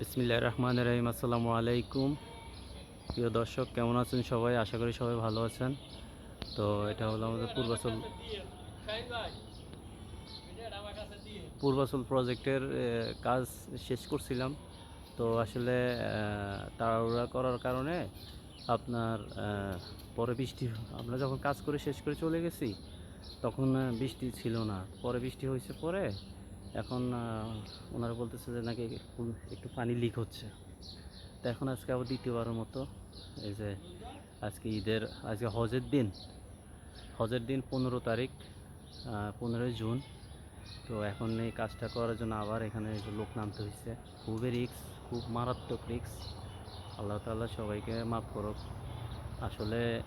বিসমিল্লাহ রহমান রহিম আসসালামু আলাইকুম প্রিয় দর্শক, কেমন আছেন সবাই? আশা করি সবাই ভালো আছেন। তো এটা হলো আমাদের পূর্বাচল পূর্বাচল প্রজেক্টের কাজ শেষ করছিলাম। তো আসলে তাড়াহুড়া করার কারণে আপনার পরে বৃষ্টি আমরা যখন কাজ করে শেষ করে চলে গেছি, তখন বৃষ্টি ছিল না। পরে বৃষ্টি হয়েছে পরে এখন ওনারা বলতেছে যে নাকি একটু- পানি লিক হচ্ছে। তো এখন আজকে আবার দ্বিতীয়বারের মতো এই যে আজকে ঈদের, আজকে হজের দিন। হজের দিন পনেরো তারিখ পনেরোই জুন। তো এখন এই কাজটা করার জন্য আবার এখানে লোক নামতে হয়েছে খুবই রিক্স খুব মারাত্মক রিক্স আল্লাহ তাল্লাহ সবাইকে মাফ করুক। আসলে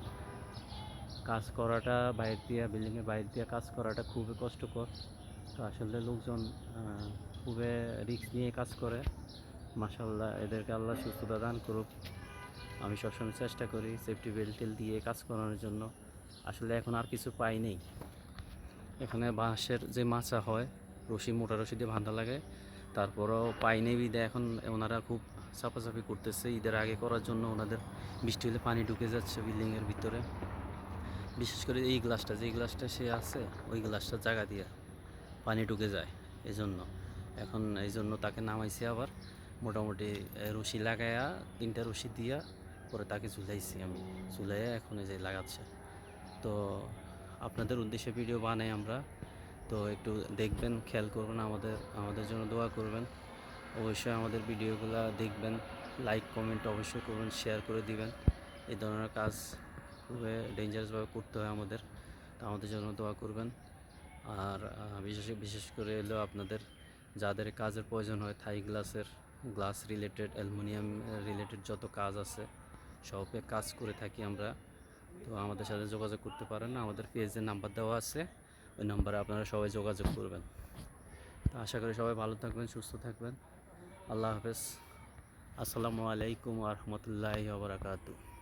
কাজ করাটা, বাইরে দিয়ে বিল্ডিংয়ের বাইরে দিয়ে কাজ করাটা খুবই কষ্টকর। তো আসলে লোকজন খুবই রিক্স নিয়ে কাজ করে। মাসাল্লাহ এদেরকে আল্লাহ সুস্থতা দান করুক। আমি সবসময় চেষ্টা করি সেফটি বেল্ট টেল দিয়ে কাজ করানোর জন্য। আসলে এখন আর কিছু পাই নেই। এখানে বাঁশের যে মাচা হয়, রশি, মোটা রশি দিয়ে বাঁধা লাগে। তারপরেও পাই নেই বিদে এখন ওনারা খুব চাপাচাপি করতেছে। ঈদের আগে করার জন্য ওনাদের বৃষ্টি হলে পানি ঢুকে যাচ্ছে বিল্ডিংয়ের ভিতরে। বিশেষ করে এই গ্লাসটা যে গ্লাসটা সে আছে, ওই গ্লাসটা জায়গা দিয়ে। পানি ঢুকে যায় এই জন্য এখন এই জন্য তাকে নামাইছি আবার। মোটামুটি রশি লাগাইয়া তিনটা রশি দিয়া পরে তাকে ঝুলাইছি আমি। ঝুলাইয়া এখন এই যে লাগাচ্ছে। তো আপনাদের উদ্দেশ্যে ভিডিও বানাই আমরা। তো একটু দেখবেন, খেয়াল করবেন আমাদের আমাদের জন্য দোয়া করবেন। অবশ্যই আমাদের ভিডিওগুলো দেখবেন। লাইক কমেন্ট অবশ্যই করবেন শেয়ার করে দিবেন। এই ধরনের কাজ খুবই ডেঞ্জারাসভাবে করতে হয় আমাদের। তো আমাদের জন্য দোয়া করবেন। আর বিশেষ বিশেষ করে এলো আপনাদের যাদের কাজের প্রয়োজন হয়, থাই গ্লাসের, গ্লাস রিলেটেড অ্যালুমিনিয়াম রিলেটেড যত কাজ আছে, সবে কাজ করে থাকি আমরা। তো আমাদের সাথে যোগাযোগ করতে পারেন, আমাদের পেজের নাম্বার দেওয়া আছে, ওই নাম্বারে আপনারা সবাই যোগাযোগ করবেন। তো আশা করি সবাই ভালো থাকবেন, সুস্থ থাকবেন। আল্লাহ হাফেজ। আসসালামু আলাইকুম আ রহমতুল্লাহি